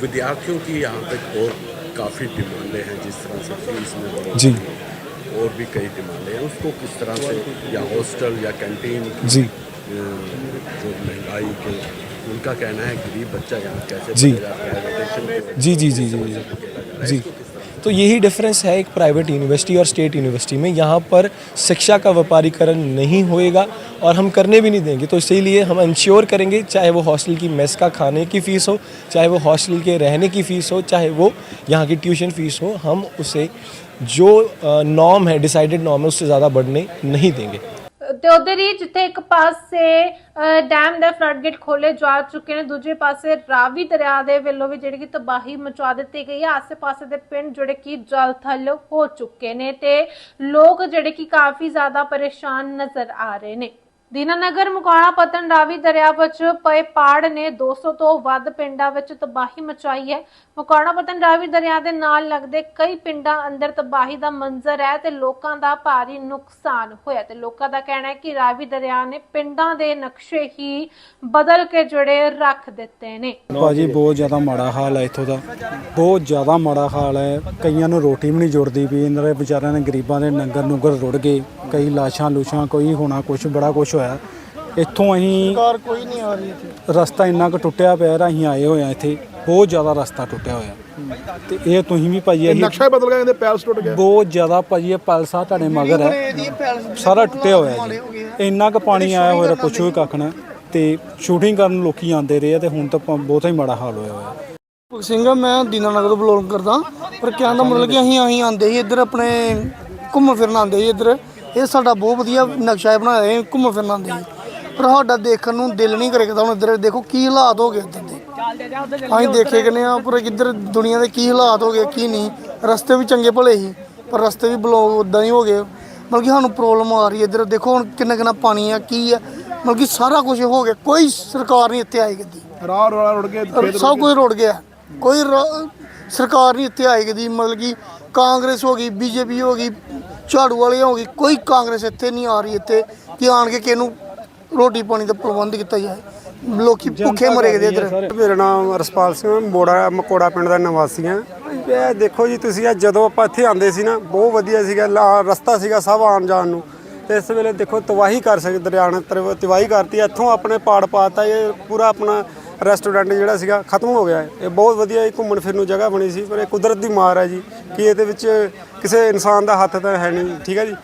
विद्यार्थियों की यहाँ पे और काफ़ी डिमांडें हैं जिस तरह से फ़ीस में जी। और भी कई डिमांडें हैं। उसको किस तरह से या हॉस्टल या कैंटीन जी। जो महँगाई के उनका कहना है गरीब बच्चा यहाँ कैसे जी। पढ़ेगा, प्राइवेटेशन की वजह जी जी जी जी जी जी तो यही डिफरेंस है एक प्राइवेट यूनिवर्सिटी और स्टेट यूनिवर्सिटी में यहाँ पर शिक्षा का व्यापारीकरण नहीं होएगा और हम करने भी नहीं देंगे तो इसीलिए हम इंश्योर करेंगे चाहे वो हॉस्टल की मेस का खाने की फ़ीस हो चाहे वो हॉस्टल के रहने की फ़ीस हो चाहे वो यहाँ की ट्यूशन फ़ीस हो हम उसे जो नॉर्म है डिसाइडेड नॉर्म है उससे ज़्यादा बढ़ने नहीं देंगे ਤੇ ਉਧਰ ਹੀ ਜਿੱਥੇ ਇੱਕ ਪਾਸੇ ਅ, ਡੈਮ ਦੇ ਫਲੱਡ ਗੇਟ ਖੋਲੇ ਜਾ ਚੁੱਕੇ ਨੇ। ਦੂਜੇ ਪਾਸੇ ਰਾਵੀ ਦਰਿਆ ਦੇ ਵੱਲੋਂ ਵੀ ਜਿਹੜੀ ਕਿ ਤਬਾਹੀ ਮਚਾ ਦਿੱਤੀ ਗਈ ਹੈ। ਆਸ-ਪਾਸੇ ਦੇ ਪਿੰਡ ਜਿਹੜੇ ਕਿ ਜਲ ਥਲ ਹੋ ਚੁੱਕੇ ਨੇ ਤੇ ਲੋਕ ਜਿਹੜੇ ਕਿ ਕਾਫੀ ਜ਼ਿਆਦਾ ਪਰੇਸ਼ਾਨ ਨਜ਼ਰ ਆ ਰਹੇ ਨੇ। ਦੀਨਾਨਗਰ ਮੁਕਾਣਾ ਪਤਨ ਰਾਵੀ ਦਰਿਆ ਵਿੱਚ ਪਏ ਪਾੜ ਨੇ 200 ਤੋਂ ਵੱਧ ਪਿੰਡਾਂ ਵਿੱਚ ਤਬਾਹੀ ਮਚਾਈ ਹੈ। ਮੁਕਾਣਾ ਪਤਨ ਰਾਵੀ ਦਰਿਆ ਦੇ ਨਾਲ ਲੱਗਦੇ ਕਈ ਪਿੰਡਾਂ ਅੰਦਰ ਤਬਾਹੀ ਦਾ ਮੰਜ਼ਰ ਹੈ ਤੇ ਲੋਕਾਂ ਦਾ ਭਾਰੀ ਨੁਕਸਾਨ ਹੋਇਆ ਤੇ ਲੋਕਾਂ ਦਾ ਕਹਿਣਾ ਹੈ ਕਿ ਰਾਵੀ ਦਰਿਆ ਨੇ ਪਿੰਡਾਂ ਦੇ ਨਕਸ਼ੇ ਹੀ ਬਦਲ ਕੇ ਜਿਹੜੇ ਰੱਖ ਦਿੱਤੇ ਨੇ। ਭਾਜੀ, ਬਹੁਤ ਜ਼ਿਆਦਾ ਮਾੜਾ ਹਾਲ ਹੈ ਇੱਥੋਂ ਦਾ। ਬਹੁਤ ਜ਼ਿਆਦਾ ਮਾੜਾ ਹਾਲ ਹੈ। ਕਈਆਂ ਨੂੰ ਰੋਟੀ ਵੀ ਨਹੀਂ ਜੁੜਦੀ ਵੀ ਇਹਨਾਂ ਦੇ ਵਿਚਾਰਿਆਂ ਨੇ ਗਰੀਬਾਂ ਦੇ ਨੰਗਰ ਨੁੰਗਰ ਰੁੜ ਗਏ। ਕਈ ਲਾਸ਼ਾਂ ਲੂਸ਼ਾਂ ਕੋਈ ਹੋਣਾ ਕੁਛ, ਬੜਾ ਕੁਛ ਹੋਇਆ। ਇੱਥੋਂ ਅਸੀਂ ਕੋਈ ਨਹੀਂ ਆ ਰਹੀ ਰਸਤਾ ਇੰਨਾ ਕੁ ਟੁੱਟਿਆ ਪਿਆ ਅਸੀਂ ਆਏ ਹੋਏ ਆ ਇੱਥੇ। ਬਹੁਤ ਜ਼ਿਆਦਾ ਰਸਤਾ ਟੁੱਟਿਆ ਹੋਇਆ। ਤੇ ਇਹ ਤੁਸੀਂ ਵੀ ਭਾਜੀ ਅਸੀਂ ਨਕਸ਼ਾ ਹੀ ਬਦਲ ਗਿਆ ਕਹਿੰਦੇ ਪੈਲਸ ਟੁੱਟ ਗਿਆ ਬਹੁਤ ਜ਼ਿਆਦਾ ਭਾਜੀ ਇਹ ਪੈਲਸਾ ਤੁਹਾਡੇ ਮਗਰ ਹੈ। ਸਾਰਾ ਟੁੱਟਿਆ ਹੋਇਆ ਜੀ। ਇੰਨਾ ਕੁ ਪਾਣੀ ਆਇਆ ਹੋਇਆ ਪੁੱਛੋ ਹੀ ਕੱਖ ਨਾ। ਤੇ ਸ਼ੂਟਿੰਗ ਕਰਨ ਲੋਕੀ ਆਉਂਦੇ ਰਹੇ ਆ ਤੇ ਹੁਣ ਤਾਂ ਬਹੁਤ ਹੀ ਮਾੜਾ ਹਾਲ ਹੋਇਆ ਹੋਇਆ। ਭਗਤ ਸਿੰਘ ਮੈਂ ਦੀਨਾਨਗਰ ਤੋਂ ਬਲੌਗ ਕਰਦਾ। ਪਰ ਕਹਿਣ ਦਾ ਮਤਲਬ ਕਿ ਅਸੀਂ ਅਸੀਂ ਆਂਦੇ ਸੀ ਇੱਧਰ ਆਪਣੇ ਘੁੰਮ ਫਿਰਨ ਆਂਦੇ ਸੀ ਇੱਧਰ। ਇਹ ਸਾਡਾ ਬਹੁਤ ਵਧੀਆ ਨਕਸ਼ਾ ਹੈ ਬਣਾਇਆ ਹੈ ਘੁੰਮ ਫਿਰਨ ਸੀ ਪਰ ਸਾਡਾ ਦੇਖਣ ਨੂੰ ਦਿਲ ਨਹੀਂ ਕਰੇਗਾ ਹੁਣ ਇੱਧਰ ਦੇਖੋ ਕੀ ਹਾਲਾਤ ਹੋ ਗਏ ਇੱਧਰ ਦੇ। ਅਸੀਂ ਦੇਖੇ ਕਿਨੇ ਆ ਪਰ ਇੱਧਰ ਦੁਨੀਆ ਦੇ ਕੀ ਹਾਲਾਤ ਹੋ ਗਏ ਕੀ ਨਹੀਂ। ਰਸਤੇ ਵੀ ਚੰਗੇ ਭਲੇ ਸੀ ਪਰ ਰਸਤੇ ਵੀ ਬਲੌਕ ਉਦਾਂ ਹੀ ਹੋ ਗਏ। ਮਤਲਬ ਕਿ ਸਾਨੂੰ ਪ੍ਰੋਬਲਮ ਆ ਰਹੀ ਹੈ ਇੱਧਰ। ਦੇਖੋ ਹੁਣ ਕਿੰਨਾ ਕਿੰਨਾ ਪਾਣੀ ਆ ਕੀ ਆ। ਮਤਲਬ ਕਿ ਸਾਰਾ ਕੁਝ ਹੋ ਗਿਆ ਕੋਈ ਸਰਕਾਰ ਨਹੀਂ ਇੱਥੇ ਆਈ ਕਦੀ। ਰਾਹ ਰੋਲਾ ਰੁੜ ਕੇ ਸਭ ਕੁਝ ਰੁੜ ਗਿਆ। ਕੋਈ ਸਰਕਾਰ ਨਹੀਂ ਇੱਥੇ ਆਈ ਕਦੀ। ਮਤਲਬ ਕਿ ਕਾਂਗਰਸ ਹੋ ਗਈ ਬੀਜੇਪੀ ਹੋ ਗਈ ਝਾੜੂ ਵਾਲੇ ਹੋ ਗਈ ਕੋਈ ਕਾਂਗਰਸ ਇੱਥੇ ਨਹੀਂ ਆ ਰਹੀ ਇੱਥੇ ਕਿ ਆਣ ਕੇ ਕਿਹਨੂੰ ਰੋਟੀ ਪਾਣੀ ਦਾ ਪ੍ਰਬੰਧ ਕੀਤਾ ਜਾਏ। ਲੋਕੀ ਭੁੱਖੇ ਮਰੇ ਗਏ ਇੱਧਰ। ਮੇਰਾ ਨਾਮ ਰਸਪਾਲ ਸਿੰਘ ਮੋੜਾ ਮਕੋੜਾ ਪਿੰਡ ਦਾ ਨਿਵਾਸੀ ਹਾਂ। ਇਹ ਦੇਖੋ ਜੀ ਤੁਸੀਂ ਆ ਜਦੋਂ ਆਪਾਂ ਇੱਥੇ ਆਂਦੇ ਸੀ ਨਾ ਬਹੁਤ ਵਧੀਆ ਸੀਗਾ ਰਸਤਾ ਸੀਗਾ ਸਭ ਆਉਣ ਜਾਣ ਨੂੰ। ਤੇ ਇਸ ਵੇਲੇ ਦੇਖੋ ਤਬਾਹੀ ਕਰ ਸਕਦੇ ਦਰਿਆ ਨੇ ਤਰ- ਤਬਾਹੀ ਕਰਤੀ ਇੱਥੋਂ ਆਪਣੇ ਪਾੜ ਪਾਤਾ ਇਹ ਪੂਰਾ ਆਪਣਾ ਰੈਸਟੋਰੈਂਟ ਜਿਹੜਾ ਸੀਗਾ ਖਤਮ ਹੋ ਗਿਆ ਹੈ। ਇਹ ਬਹੁਤ ਵਧੀਆ ਇਹ ਘੁੰਮਣ ਫਿਰਨ ਨੂੰ ਜਗ੍ਹਾ ਬਣੀ ਸੀ ਪਰ ਇਹ ਕੁਦਰਤ ਦੀ ਮਾਰ ਹੈ ਜੀ ਕਿ ਇਹਦੇ ਵਿੱਚ ਕਿਸੇ ਇਨਸਾਨ ਦਾ ਹੱਥ ਤਾਂ ਹੈ ਨਹੀਂ ਠੀਕ ਹੈ ਜੀ?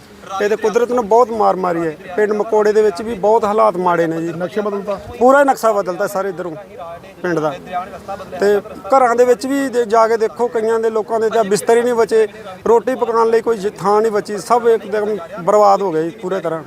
ਇਹ ਤੇ ਕੁਦਰਤ ਨੇ ਬਹੁਤ ਮਾਰ ਮਾਰੀ ਹੈ। ਪਿੰਡ ਮਕੋੜੇ ਦੇ ਵਿੱਚ ਵੀ ਬਹੁਤ ਹਾਲਾਤ ਮਾੜੇ ਨੇ ਜੀ। ਨਕਸ਼ਾ ਬਦਲਤਾ? ਪੂਰਾ ਹੀ ਨਕਸ਼ਾ ਬਦਲਤਾ ਸਾਰੇ ਇਧਰੋਂ ਪਿੰਡ ਦਾ। ਤੇ ਘਰਾਂ ਦੇ ਵਿੱਚ ਵੀ ਦੇ- ਜਾ ਕੇ ਦੇਖੋ ਕਈਆਂ ਦੇ ਲੋਕਾਂ ਦੇ ਤਾਂ ਬਿਸਤਰ ਹੀ ਨਹੀਂ ਬਚੇ ਰੋਟੀ ਪਕਾਉਣ ਲਈ ਕੋਈ ਥਾਂ ਨਹੀਂ ਬਚੀ ਸਭ ਇੱਕਦਮ ਬਰਬਾਦ ਹੋ ਗਏ ਜੀ ਪੂਰੇ ਤਰ੍ਹਾਂ।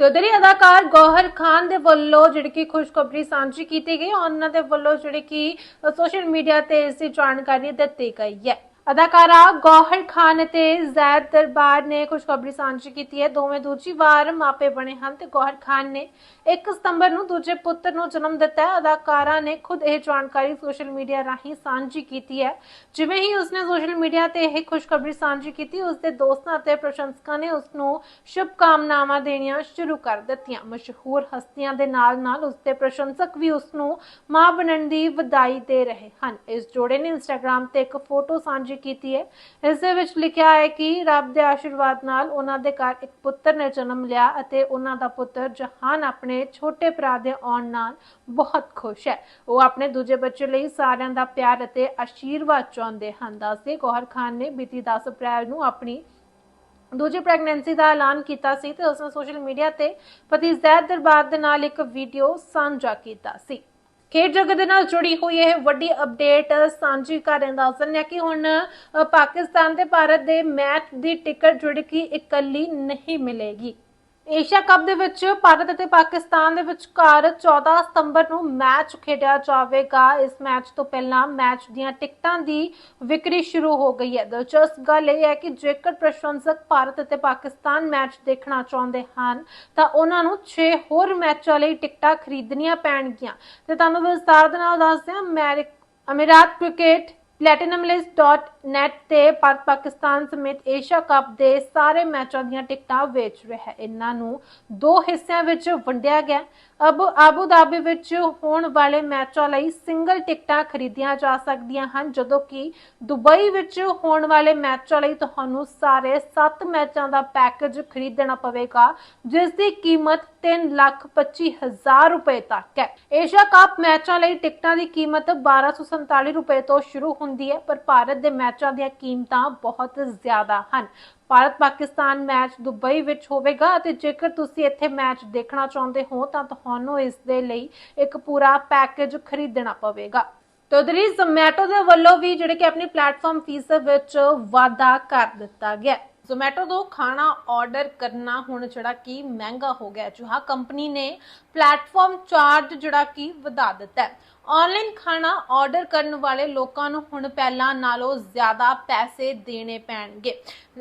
ਤੇ ਉਧਰ ਹੀ ਅਦਾਕਾਰ ਗੌਹਰ ਖਾਨ ਦੇ ਵੱਲੋਂ ਜਿਹੜੀ ਕਿ ਖੁਸ਼ਖਬਰੀ ਸਾਂਝੀ ਕੀਤੀ ਗਈ ਉਹਨਾਂ ਦੇ ਵੱਲੋਂ ਜਿਹੜੀ ਕਿ ਸੋਸ਼ਲ ਮੀਡੀਆ ਤੇ ਇਸ ਦੀ ਜਾਣਕਾਰੀ ਦਿੱਤੀ ਗਈ ਹੈ। ਅਦਾਕਾਰਾ ਗੌਹਰ ਖਾਨ ਅਤੇ ਜ਼ੈਦ ਦਰਬਾਰ ਨੇ ਖੁਸ਼ਖਬਰੀ ਸਾਂਝੀ ਕੀਤੀ ਹੈ। ਦੋਵੇਂ ਦੂਜੀ ਵਾਰ ਮਾਪੇ ਬਣੇ ਹਨ ਤੇ ਗੌਹਰ ਖਾਨ ਨੇ 1 ਸਤੰਬਰ ਨੂੰ ਦੂਜੇ ਪੁੱਤਰ ਨੂੰ ਜਨਮ ਦਿੱਤਾ ਹੈ। ਅਦਾਕਾਰਾ ਨੇ ਖੁਦ ਇਹ ਜਾਣਕਾਰੀ ਸੋਸ਼ਲ ਮੀਡੀਆ ਰਾਹੀਂ ਸਾਂਝੀ ਕੀਤੀ ਹੈ। ਜਿਵੇਂ ਹੀ ਉਸਨੇ ਸੋਸ਼ਲ ਮੀਡੀਆ ਤੇ ਇਹ ਖੁਸ਼ਖਬਰੀ ਸਾਂਝੀ ਕੀਤੀ, ਉਸਦੇ ਦੋਸਤਾਂ ਅਤੇ ਪ੍ਰਸ਼ੰਸਕਾਂ ਨੇ ਉਸ ਨੂੰ ਸ਼ੁਭ ਕਾਮਨਾਵਾਂ ਦੇਣੀਆਂ ਸ਼ੁਰੂ ਕਰ ਦਿੱਤੀਆਂ। ਮਸ਼ਹੂਰ ਹਸਤੀਆਂ ਦੇ ਨਾਲ-ਨਾਲ ਉਸਦੇ ਪ੍ਰਸ਼ੰਸਕ ਵੀ ਉਸ ਨੂੰ ਮਾਂ ਬਣਨ ਦੀ ਵਧਾਈ ਦੇ ਰਹੇ ਹਨ। ਇਸ ਜੋੜੇ ਨੇ ਇੰਸਟਾਗ੍ਰam ਤੇ ਇੱਕ ਫੋਟੋ ਸਾਂਝੀ ਕੀਤੀ ਹੈ। ਇਸ ਦੇ ਵਿੱਚ ਲਿਖਿਆ ਹੈ ਕਿ ਰੱਬ ਦੇ ਆਸ਼ੀਰਵਾਦ ਨਾਲ ਉਹਨਾਂ ਦੇ ਘਰ ਇੱਕ ਪੁੱਤਰ ਨੇ ਜਨਮ ਲਿਆ ਅਤੇ ਉਹਨਾਂ ਦਾ ਪੁੱਤਰ ਜਹਾਨ ਆਪਣੇ ਛੋਟੇ ਭਰਾ ਦੇ ਆਉਣ ਨਾਲ ਬਹੁਤ ਖੁਸ਼ ਹੈ। ਉਹ ਆਪਣੇ ਦੂਜੇ ਬੱਚੇ ਲਈ ਸਾਰਿਆਂ ਦਾ ਪਿਆਰ ਅਤੇ ਆਸ਼ੀਰਵਾਦ ਚਾਹੁੰਦੇ ਹਨ। ਦੱਸਦੇ ਗੌਹਰ ਖਾਨ ਨੇ ਬੀਤੀ 10 ਅਪ੍ਰੈਲ ਨੂੰ ਆਪਣੀ ਦੂਜੀ ਪ੍ਰੈਗਨੈਂਸੀ ਦਾ ਐਲਾਨ ਕੀਤਾ ਸੀ ਤੇ ਉਸਨੇ ਸੋਸ਼ਲ ਮੀਡੀਆ ਤੇ ਪਤੀ ਜ਼ੈਦ ਦਰਬਾਰ ਦੇ ਨਾਲ ਇੱਕ ਵੀਡੀਓ ਸਾਂਝਾ ਕੀਤਾ ਸੀ। ਖੇਡ ਜਗਤ ਦੇ ਨਾਲ ਜੁੜੀ ਹੋਈ ਇਹ ਵੱਡੀ ਅਪਡੇਟ ਸਾਂਝੀ ਕਰ ਰਹੇ ਦੱਸ ਦਿੰਦੇ ਹਾਂ ਕਿ ਹੁਣ ਪਾਕਿਸਤਾਨ ਤੇ ਭਾਰਤ ਦੇ ਮੈਚ ਦੀ ਟਿਕਟ ਜਿਹੜੀ ਕਿ ਇਕੱਲੀ ਨਹੀਂ ਮਿਲੇਗੀ। ਏਸ਼ੀਆ ਕੱਪ ਦੇ ਵਿੱਚ ਭਾਰਤ ਅਤੇ ਪਾਕਿਸਤਾਨ ਦੇ ਵਿਚਕਾਰ 14 ਸਤੰਬਰ ਨੂੰ ਮੈਚ ਖੇਡਿਆ ਜਾਵੇਗਾ। ਇਸ ਮੈਚ ਤੋਂ ਪਹਿਲਾਂ ਮੈਚ ਦੀਆਂ ਟਿਕਟਾਂ ਦੀ ਵਿਕਰੀ ਸ਼ੁਰੂ ਹੋ ਗਈ ਹੈ। ਦਿਲਚਸਪ ਗੱਲ ਇਹ ਹੈ ਕਿ ਜੇਕਰ ਪ੍ਰਸ਼ੰਸਕ ਭਾਰਤ ਅਤੇ ਪਾਕਿਸਤਾਨ ਮੈਚ ਦੇਖਣਾ ਚਾਹੁੰਦੇ ਹਨ, ਤਾਂ ਉਹਨਾਂ ਨੂੰ 6 ਹੋਰ ਮੈਚਾਂ ਲਈ ਟਿਕਟਾਂ ਖਰੀਦਣੀਆਂ ਪੈਣਗੀਆਂ। ਤੇ ਤੁਹਾਨੂੰ ਵਿਸਤਾਰ ਦੇ ਨਾਲ ਦੱਸਦੇ ਹਾਂ, ਅਮਰੀਕ ਅਮੀਰਾਤ ਕ੍ਰਿਕਟ platinumlist.net ਤੇ ਭਾਰਤ ਪਾਕਿਸਤਾਨ ਸਮੇਤ ਏਸ਼ੀਆ ਕੱਪ ਦੇ ਸਾਰੇ ਮੈਚਾਂ ਦੀਆਂ ਟਿਕਟਾਂ ਵੇਚ ਰਿਹਾ ਹੈ। ਇਹਨਾਂ ਨੂੰ ਦੋ ਹਿੱਸਿਆਂ ਵਿੱਚ ਵੰਡਿਆ ਗਿਆ। ਅਬ ਆਬੂ ਧਾਬੀ ਵਿੱਚ ਹੋਣ ਵਾਲੇ ਮੈਚਾਂ ਲਈ ਸਿੰਗਲ ਟਿਕਟਾਂ ਖਰੀਦੀਆਂ ਜਾ ਸਕਦੀਆਂ ਹਨ, ਜਦੋਂ ਕਿ ਦੁਬਈ ਵਿੱਚ ਹੋਣ ਵਾਲੇ ਮੈਚਾਂ ਲਈ ਤੁਹਾਨੂੰ ਸਾਰੇ 7 ਮੈਚਾਂ ਦਾ ਪੈਕੇਜ ਖਰੀਦਣਾ ਪਵੇਗਾ, ਜਿਸ ਦੀ ਕੀਮਤ 3 ਲੱਖ 25 ਹਜ਼ਾਰ ਰੁਪਏ ਤੱਕ ਹੈ। ਏਸ਼ੀਆ ਕੱਪ ਮੈਚਾਂ ਲਈ ਟਿਕਟਾਂ ਦੀ ਕੀਮਤ 1247 ਰੁਪਏ ਤੋਂ ਸ਼ੁਰੂ ਹੁੰਦੀ ਹੈ, ਪਰ ਭਾਰਤ ਦੇ ਮੈਚਾਂ ਦੀਆਂ ਕੀਮਤਾਂ ਬਹੁਤ ਜ਼ਿਆਦਾ ਹਨ। ਭਾਰਤ ਪਾਕਿਸਤਾਨ ਮੈਚ ਦੁਬਈ ਵਿੱਚ ਹੋਵੇਗਾ ਅਤੇ ਜੇਕਰ ਤੁਸੀਂ ਇੱਥੇ ਮੈਚ ਦੇਖਣਾ ਚਾਹੁੰਦੇ ਹੋ, ਤਾਂ ਤੁਹਾਨੂੰ ਇਸ ਦੇ ਲਈ ਇੱਕ ਪੂਰਾ ਪੈਕੇਜ ਖਰੀਦਣਾ ਪਵੇਗਾ। ਤੇ ਉਧਰ ਹੀ ਜ਼ੋਮੈਟੋ ਦੇ ਵੱਲੋਂ ਵੀ ਜਿਹੜੇ ਕਿ ਆਪਣੀ ਪਲੇਟਫਾਰਮ ਫੀਸ ਵਿੱਚ ਵਾਧਾ ਕਰ ਦਿੱਤਾ ਗਿਆ। ਜ਼ੋਮੈਟੋ ਤੋਂ ਖਾਣਾ ਆਰਡਰ ਕਰਨਾ ਹੁਣ ਜਿਹੜਾ ਕਿ ਮਹਿੰਗਾ ਹੋ ਗਿਆ ਹੈ। ਜੋ ਹਾਂ ਕੰਪਨੀ ਨੇ ਪਲੇਟਫਾਰਮ ਚਾਰਜ ਜਿਹੜਾ ਕਿ ਵਧਾ ਦਿੱਤਾ ਹੈ। ਆਨਲਾਈਨ ਖਾਣਾ ਆਰਡਰ ਕਰਨ ਵਾਲੇ ਲੋਕਾਂ ਨੂੰ ਹੁਣ ਪਹਿਲਾਂ ਨਾਲੋਂ ਜ਼ਿਆਦਾ ਪੈਸੇ ਦੇਣੇ ਪੈਣਗੇ।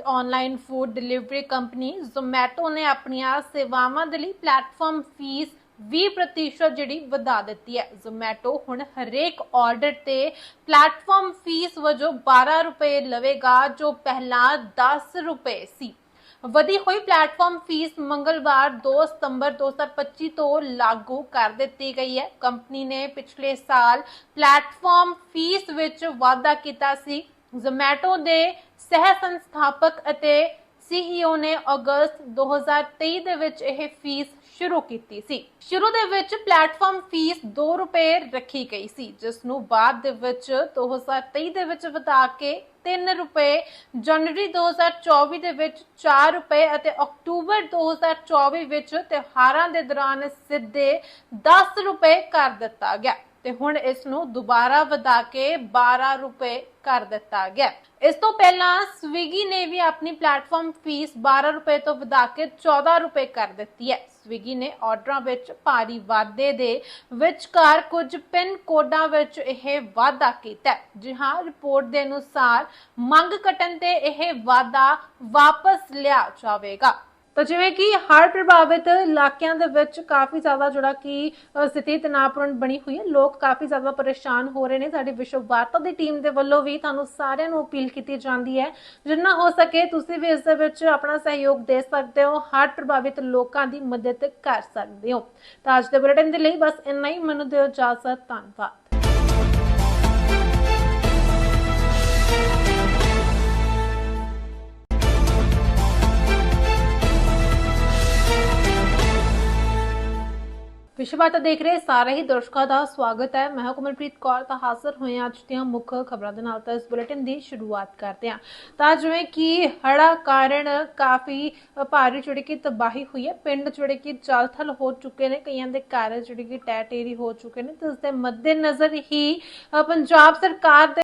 Online food delivery company Zomato ਨੇ ਆਪਣੀਆਂ ਸੇਵਾਵਾਂ ਦੇ ਲਈ ਪਲੇਟਫਾਰਮ ਫੀਸ 20% ਜਿਹੜੀ ਵਧਾ ਦਿੱਤੀ ਹੈ। ਜ਼ੋਮੈਟੋ ਹੁਣ ਹਰੇਕ ਆਰਡਰ ਤੇ ਪਲੇਟਫਾਰਮ ਫੀਸ ਵਜੋਂ 12 ਰੁਪਏ ਲਵੇਗਾ, ਜੋ ਪਹਿਲਾਂ 10 ਰੁਪਏ ਸੀ। ਵਧੀ ਹੋਈ ਪਲੇਟਫਾਰਮ ਫੀਸ ਮੰਗਲਵਾਰ 2 ਸਤੰਬਰ 2025 ਤੋਂ ਲਾਗੂ ਕਰ ਦਿੱਤੀ ਗਈ ਹੈ। ਕੰਪਨੀ ਨੇ ਪਿਛਲੇ ਸਾਲ ਪਲੇਟਫਾਰਮ ਫੀਸ ਵਿੱਚ ਵਾਧਾ ਕੀਤਾ ਸੀ। ਜ਼ੋਮੈਟੋ ਦੇ ਸਹਿ ਸੰਸਥਾਪਕ ਅਤੇ ਸੀਈਓ ਨੇ ਅਗਸਤ 2023 ਦੇ ਵਿੱਚ ਇਹ ਫੀਸ ਸ਼ੁਰੂ ਕੀਤੀ ਸੀ। ਸ਼ੁਰੂ ਦੇ ਵਿੱਚ ਪਲੇਟਫਾਰਮ ਫੀਸ 2 ਰੁਪਏ ਰੱਖੀ ਗਈ ਸੀ, ਜਿਸ ਨੂੰ ਬਾਅਦ ਦੇ ਵਿੱਚ 2023 ਦੇ ਵਿੱਚ ਵਧਾ ਕੇ 3 ਰੁਪਏ, ਜਨਵਰੀ 2024 ਦੇ ਵਿੱਚ 4 ਰੁਪਏ ਅਤੇ ਅਕਤੂਬਰ 2024 ਵਿੱਚ ਤਿਉਹਾਰਾਂ ਦੇ ਦੌਰਾਨ ਸਿੱਧੇ 10 ਰੁਪਏ ਕਰ ਦਿੱਤਾ ਗਿਆ। ਤੇ ਹੁਣ ਇਸ ਨੂੰ ਦੁਬਾਰਾ ਵਧਾ ਕੇ 12 ਰੁਪਏ ਕਰ ਦਿੱਤਾ ਗਿਆ। ਇਸ ਤੋਂ ਪਹਿਲਾਂ ਸਵਿਗੀ ਨੇ ਵੀ ਆਪਣੀ ਪਲੇਟਫਾਰਮ ਫੀਸ 12 ਰੁਪਏ ਤੋਂ ਵਧਾ ਕੇ 14 ਰੁਪਏ ਕਰ ਦਿੱਤੀ ਹੈ। ਸਵਿਗੀ ਨੇ ਆਰਡਰਾਂ ਵਿੱਚ ਭਾਰੀ ਵਾਧੇ ਦੇ ਵਿਚਕਾਰ ਕੁਝ ਪਿੰਨ ਕੋਡਾਂ ਵਿੱਚ ਇਹ ਵਾਧਾ ਕੀਤਾ ਜੀ ਹਾਂ ਰਿਪੋਰਟ ਦੇ ਅਨੁਸਾਰ ਮੰਗ ਘਟਣ ਤੇ ਇਹ ਵਾਧਾ ਵਾਪਸ ਲਿਆ ਜਾਵੇਗਾ। ਤਾਂ ਜਿਵੇਂ ਕਿ ਹੜ੍ਹ ਪ੍ਰਭਾਵਿਤ ਇਲਾਕਿਆਂ ਦੇ ਵਿੱਚ ਕਾਫੀ ਜ਼ਿਆਦਾ ਜਿਹੜਾ ਕਿ ਸਥਿਤੀ ਤਣਾਅਪੂਰਨ ਬਣੀ ਹੋਈ ਹੈ। ਲੋਕ ਕਾਫੀ ਜ਼ਿਆਦਾ ਪਰੇਸ਼ਾਨ ਹੋ ਰਹੇ ਨੇ। ਸਾਡੀ ਵਿਸ਼ਵ ਵਾਰਤਾ ਦੀ ਟੀਮ ਦੇ ਵੱਲੋਂ ਵੀ ਤੁਹਾਨੂੰ ਸਾਰਿਆਂ ਨੂੰ ਅਪੀਲ ਕੀਤੀ ਜਾਂਦੀ ਹੈ। ਜਿੰਨਾ ਹੋ ਸਕੇ ਤੁਸੀਂ ਵੀ ਇਸ ਦੇ ਵਿੱਚ ਆਪਣਾ ਸਹਿਯੋਗ ਦੇ ਸਕਦੇ ਹੋ, ਹੜ੍ਹ ਪ੍ਰਭਾਵਿਤ ਲੋਕਾਂ ਦੀ ਮਦਦ ਕਰ ਸਕਦੇ ਹੋ। ਤਾਂ ਅੱਜ ਦੇ ਬੁਲੇਟਿਨ ਦੇ ਲਈ ਬਸ ਇੰਨਾ ਹੀ। ਮੈਨੂੰ ਦਿਓ ਇਜਾਜ਼ਤ। ਧੰਨਵਾਦ। ਵਿਸ਼ਵਾਤਾ ਦੇਖ ਰਹੇ ਸਾਰੇ ਹੀ ਦਰਸ਼ਕਾਂ ਦਾ ਸਵਾਗਤ ਹੈ। ਮੈਂ ਹਾਂ ਕੌਰ ਤਾਂ ਹਾਜ਼ਰ ਹੋਏ ਹਾਂ ਅੱਜ ਦੀਆਂ ਮੁੱਖ ਖਬਰਾਂ ਦੇ ਨਾਲ ਤਾਂ ਇਸ ਬੁਲੇਟਿਨ ਦੀ ਸ਼ੁਰੂਆਤ ਕਰਦੇ ਹਾਂ। ਤਾਂ ਜਿਵੇਂ ਕਿ ਹੜਾ ਕਾਰਨ ਕਾਫੀ ਭਾਰੀ ਜਿਹੜੀ ਕਿ ਤਬਾਹੀ ਹੋਈ ਹੈ। ਪਿੰਡ ਜਿਹੜੇ ਕਿ ਜਲਥਲ ਹੋ ਚੁੱਕੇ ਨੇ, ਕਈਆਂ ਦੇ ਘਰ ਜਿਹੜੇ ਕਿ ਟੈ ਟੇਰੀ ਹੋ ਚੁੱਕੇ ਨੇ। ਤੇ ਉਸ ਦੇ ਮੱਦੇਨਜ਼ਰ ਹੀ ਪੰਜਾਬ ਸਰਕਾਰ ਦੇ